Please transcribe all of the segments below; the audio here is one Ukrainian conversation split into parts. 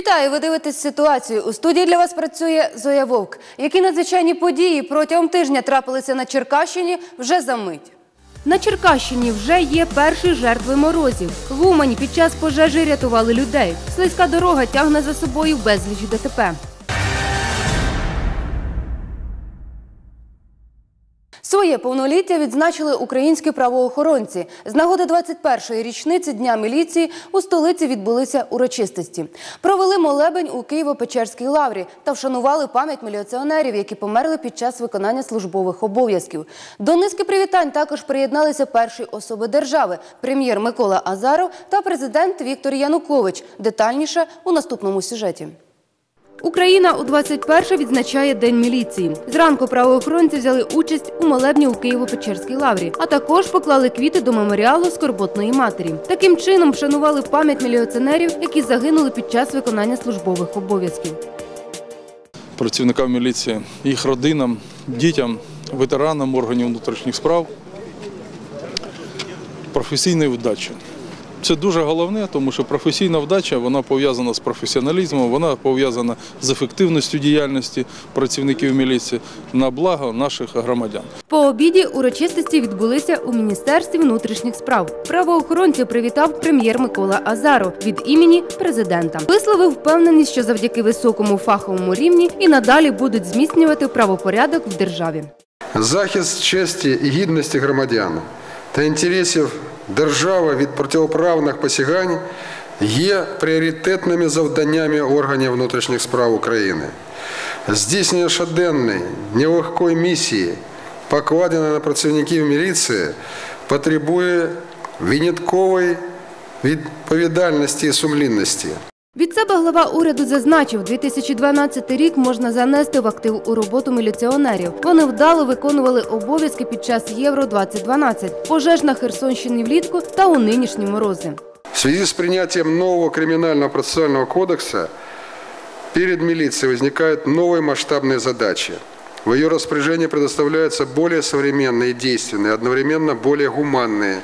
Вітаю! Ви дивитесь ситуацію. У студії для вас працює Зоя Вовк. Які надзвичайні події протягом тижня трапилися на Черкащині вже за мить. На Черкащині вже є перші жертви морозів. В Умані під час пожежі рятували людей. Слизька дорога тягне за собою безліч ДТП. Своє повноліття відзначили українські правоохоронці. З нагоди 21-ї річниці Дня міліції у столиці відбулися урочистості. Провели молебень у Києво-Печерській лаврі та вшанували пам'ять міліціонерів, які померли під час виконання службових обов'язків. До низки привітань також приєдналися перші особи держави – прем'єр Микола Азаров та президент Віктор Янукович. Детальніше у наступному сюжеті. Україна у 21 відзначає День міліції. Зранку правоохоронці взяли участь у молебні у Києво-Печерській лаврі, а також поклали квіти до меморіалу скорботної матері. Таким чином вшанували пам'ять міліціонерів, які загинули під час виконання службових обов'язків. працівникам міліції, їх родинам, дітям, ветеранам органів внутрішніх справ професійної вдачі. Це дуже головне, тому що професійна вдача вона пов'язана з професіоналізмом, вона пов'язана з ефективністю діяльності працівників міліції на благо наших громадян. По обіді урочистості відбулися у Міністерстві внутрішніх справ. Правоохоронців привітав прем'єр Микола Азаров від імені президента. Висловив впевненість, що завдяки високому фаховому рівні і надалі будуть зміцнювати правопорядок в державі. Захист честі і гідності громадян та інтересів держави від протиправних посягань є пріоритетними завданнями органів внутрішніх справ України. Здійснення щоденної нелегкої місії, покладеної на працівників міліції, потребує виняткової відповідальності і сумлінності. Від себе глава уряду зазначив, 2012 рік можна занести в актив у роботу міліціонерів. Вони вдало виконували обов'язки під час Євро 2012 пожеж на Херсонщині влітку та у нинішні морози. В связи с принятием нового криминального процессуального кодекса перед милицией возникают новые масштабные задачи. В ее распоряжение предоставляются более современные и действенные, одновременно более гуманные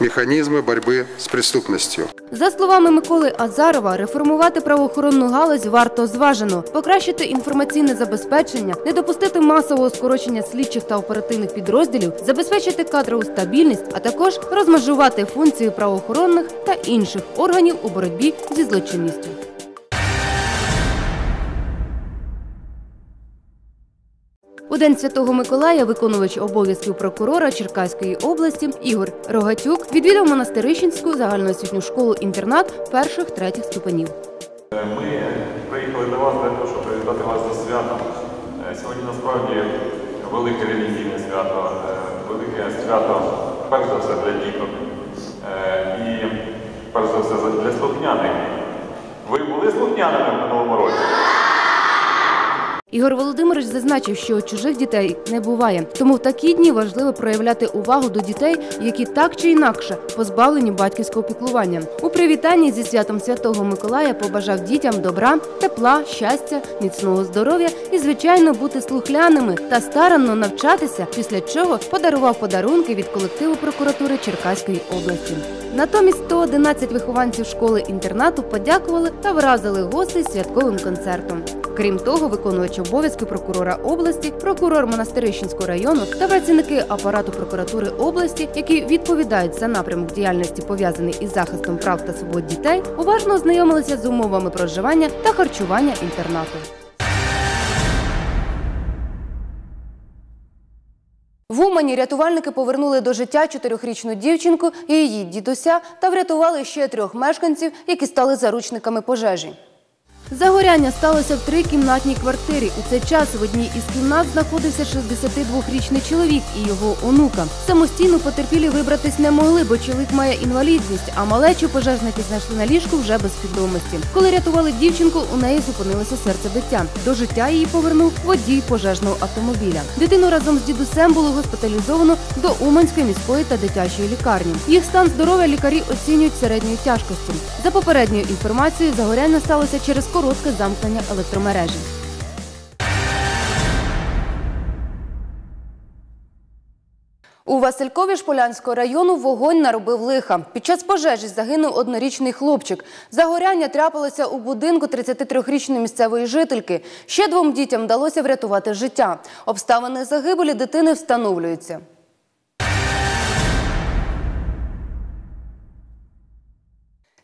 механизмы борьбы с преступностью. За словами Миколи Азарова, реформувати правоохоронну галузь варто зважено, покращити інформаційне забезпечення, не допустити масового скорочення слідчих та оперативних підрозділів, забезпечити кадрову стабільність, а також розмежувати функції правоохоронних та інших органів у боротьбі зі злочинністю. У День Святого Миколая виконувач обов'язків прокурора Черкаської області Ігор Рогатюк відвідав монастирищенську загальноосвітню школу-інтернат перших-третіх ступенів. Ми приїхали до вас для того, щоб привітати вас за святом. Е, Сьогодні насправді велике релігійне свято, е, велике свято, перш за все, для діток е, і перш за все для слухняних. Ви були слухняними в минулому році? Ігор Володимирович зазначив, що чужих дітей не буває, тому в такі дні важливо проявляти увагу до дітей, які так чи інакше позбавлені батьківського піклування. У привітанні зі святом Святого Миколая побажав дітям добра, тепла, щастя, міцного здоров'я і, звичайно, бути слухляними та старанно навчатися, після чого подарував подарунки від колективу прокуратури Черкаської області. Натомість 111 вихованців школи-інтернату подякували та вразили гостей святковим концертом. Крім того, виконувач обов'язки прокурора області, прокурор Монастирищенського району та працівники апарату прокуратури області, які відповідають за напрямок діяльності, пов'язаний із захистом прав та свобод дітей, уважно ознайомилися з умовами проживання та харчування інтернату. В Умані рятувальники повернули до життя чотирьохрічну дівчинку і її дідуся та врятували ще трьох мешканців, які стали заручниками пожежі. Загоряння сталося в трикімнатній квартирі. У цей час в одній із кімнат знаходився 62-річний чоловік і його онука. Самостійно потерпілі вибратись не могли, бо чоловік має інвалідність, а малечу пожежники знайшли на ліжку вже без свідомості. Коли рятували дівчинку, у неї зупинилося серцебиття. До життя її повернув водій пожежного автомобіля. Дитину разом з дідусем було госпіталізовано до Уманської міської та дитячої лікарні. Їх стан здоров'я лікарі оцінюють середньої тяжкості. За попередньою інформацією, загоряння сталося через коротке замкнення електромережі. У Василькові Шполянського району вогонь наробив лиха. Під час пожежі загинув однорічний хлопчик. Загоряння трапилося у будинку 33-річної місцевої жительки. Ще двом дітям вдалося врятувати життя. Обставини загибелі дитини встановлюються.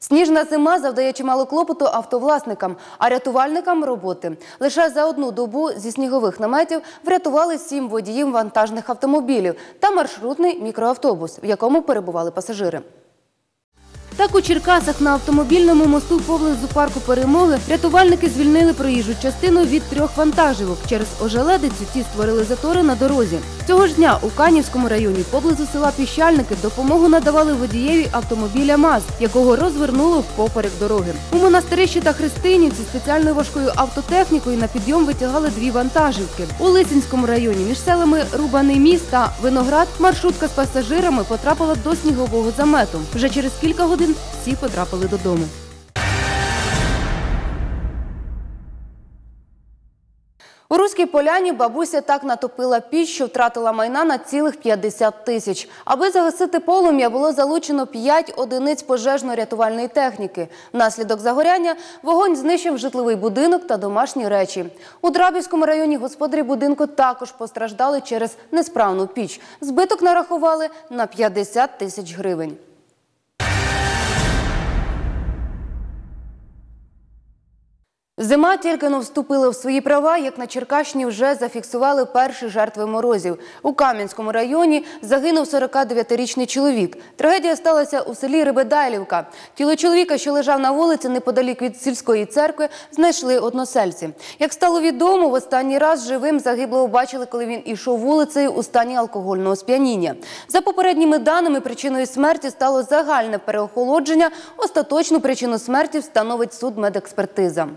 Сніжна зима завдає чимало клопоту автовласникам, а рятувальникам роботи. Лише за одну добу зі снігових наметів врятували сім водіїв вантажних автомобілів та маршрутний мікроавтобус, в якому перебували пасажири. Так у Черкасах на автомобільному мосту поблизу парку перемоги рятувальники звільнили проїжджу частину від трьох вантажівок. Через ожеледицю ті створили затори на дорозі. Цього ж дня у Канівському районі поблизу села Піщальники допомогу надавали водієві автомобіля МАЗ, якого розвернуло впоперек дороги. У монастирищі та Христинівці спеціальною важкою автотехнікою на підйом витягали дві вантажівки. У Лисинському районі між селами Рубаний міст та Виноград маршрутка з пасажирами потрапила до снігового замету. Вже через кілька годин всі потрапили додому. У Руській поляні бабуся так натопила піч, що втратила майна на цілих 50 тисяч. Аби загасити полум'я, було залучено 5 одиниць пожежно-рятувальної техніки. Внаслідок загоряння вогонь знищив житловий будинок та домашні речі. У Драбівському районі господарі будинку також постраждали через несправну піч. Збиток нарахували на 50 тисяч гривень. Зима тільки но вступила в свої права, як на Черкащині вже зафіксували перші жертви морозів. У Кам'янському районі загинув 49-річний чоловік. Трагедія сталася у селі Рибедайлівка. Тіло чоловіка, що лежав на вулиці неподалік від сільської церкви, знайшли односельці. Як стало відомо, в останній раз живим загиблого бачили, коли він ішов вулицею у стані алкогольного сп'яніння. За попередніми даними, причиною смерті стало загальне переохолодження. Остаточну причину смерті встановить суд медекспертиза.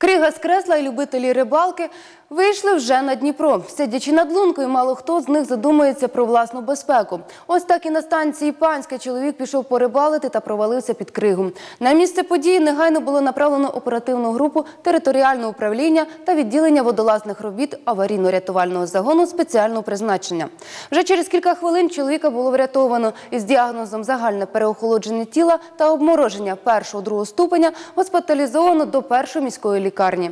Крига з кресла і любителі рибалки вийшли вже на Дніпро. Сидячи над лункою, мало хто з них задумується про власну безпеку. Ось так і на станції Панське чоловік пішов порибалити та провалився під кригу. На місце події негайно було направлено оперативну групу територіального управління та відділення водолазних робіт аварійно-рятувального загону спеціального призначення. Вже через кілька хвилин чоловіка було врятовано із діагнозом загальне переохолодження тіла та обмороження першого другого ступеня госпіталізовано до першої міської лікарні.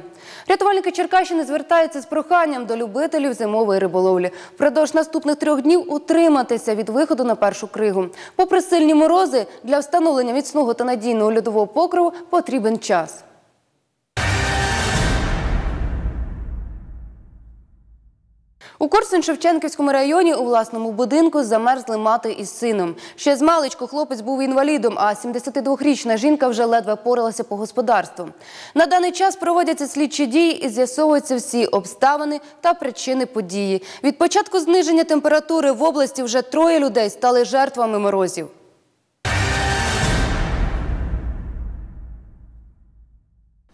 Рятувальники Черкащини звертаються з проханням до любителів зимової риболовлі. Впродовж наступних трьох днів утриматися від виходу на першу кригу. Попри сильні морози, для встановлення міцного та надійного льодового покриву потрібен час. У Корсун-Шевченківському районі у власному будинку замерзли мати із сином. Ще з маличку хлопець був інвалідом, а 72-річна жінка вже ледве поралася по господарству. На даний час проводяться слідчі дії і з'ясовуються всі обставини та причини події. Від початку зниження температури в області вже троє людей стали жертвами морозів.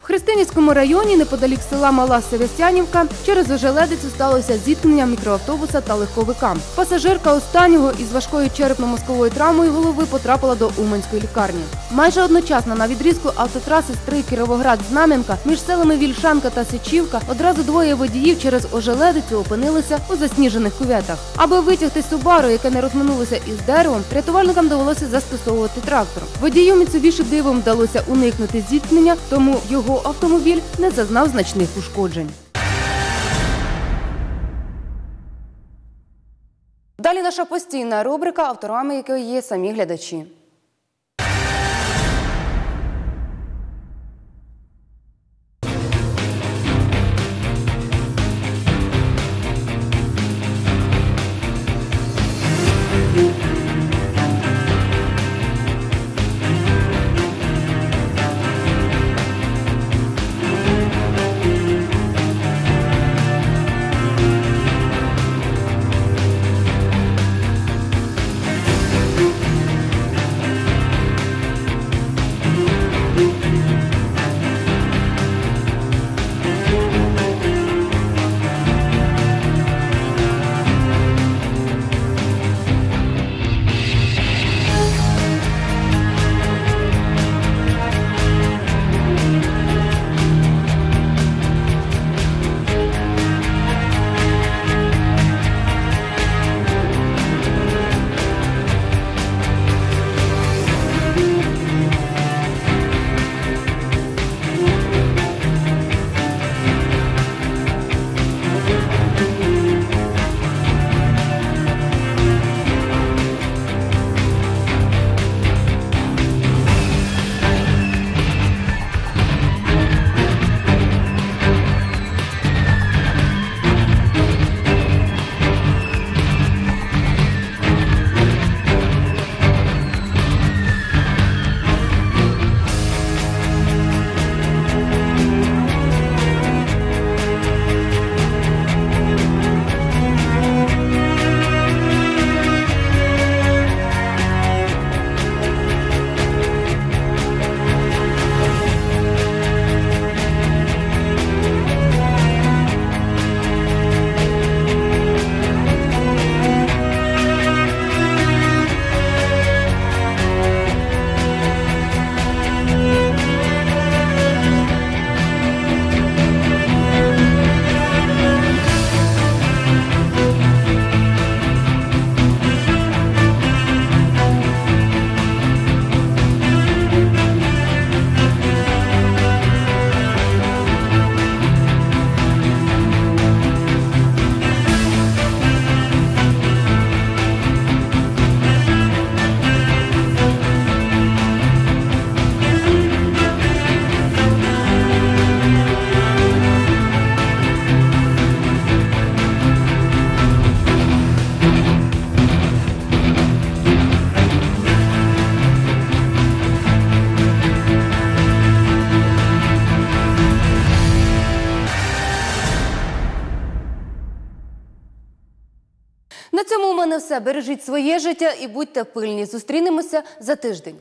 В Христинівському районі, неподалік села Мала Севастянівка, через ожеледицю сталося зіткнення мікроавтобуса та легковика. Пасажирка останнього із важкою черепно-мозковою травмою голови потрапила до Уманської лікарні. Майже одночасно на відрізку автотраси Стрий Кіровоград Знам'янка між селами Вільшанка та Сичівка одразу двоє водіїв через ожеледицю опинилися у засніжених кюветах. Аби витягти Субару, яке не розминулося із деревом, рятувальникам довелося застосовувати трактор. Водію Міцубіші дивом вдалося уникнути зіткнення, тому його автомобіль не зазнав значних ушкоджень. Далі наша постійна рубрика, авторами якої є самі глядачі. Мене все. Бережіть своє життя і будьте пильні. Зустрінемося за тиждень.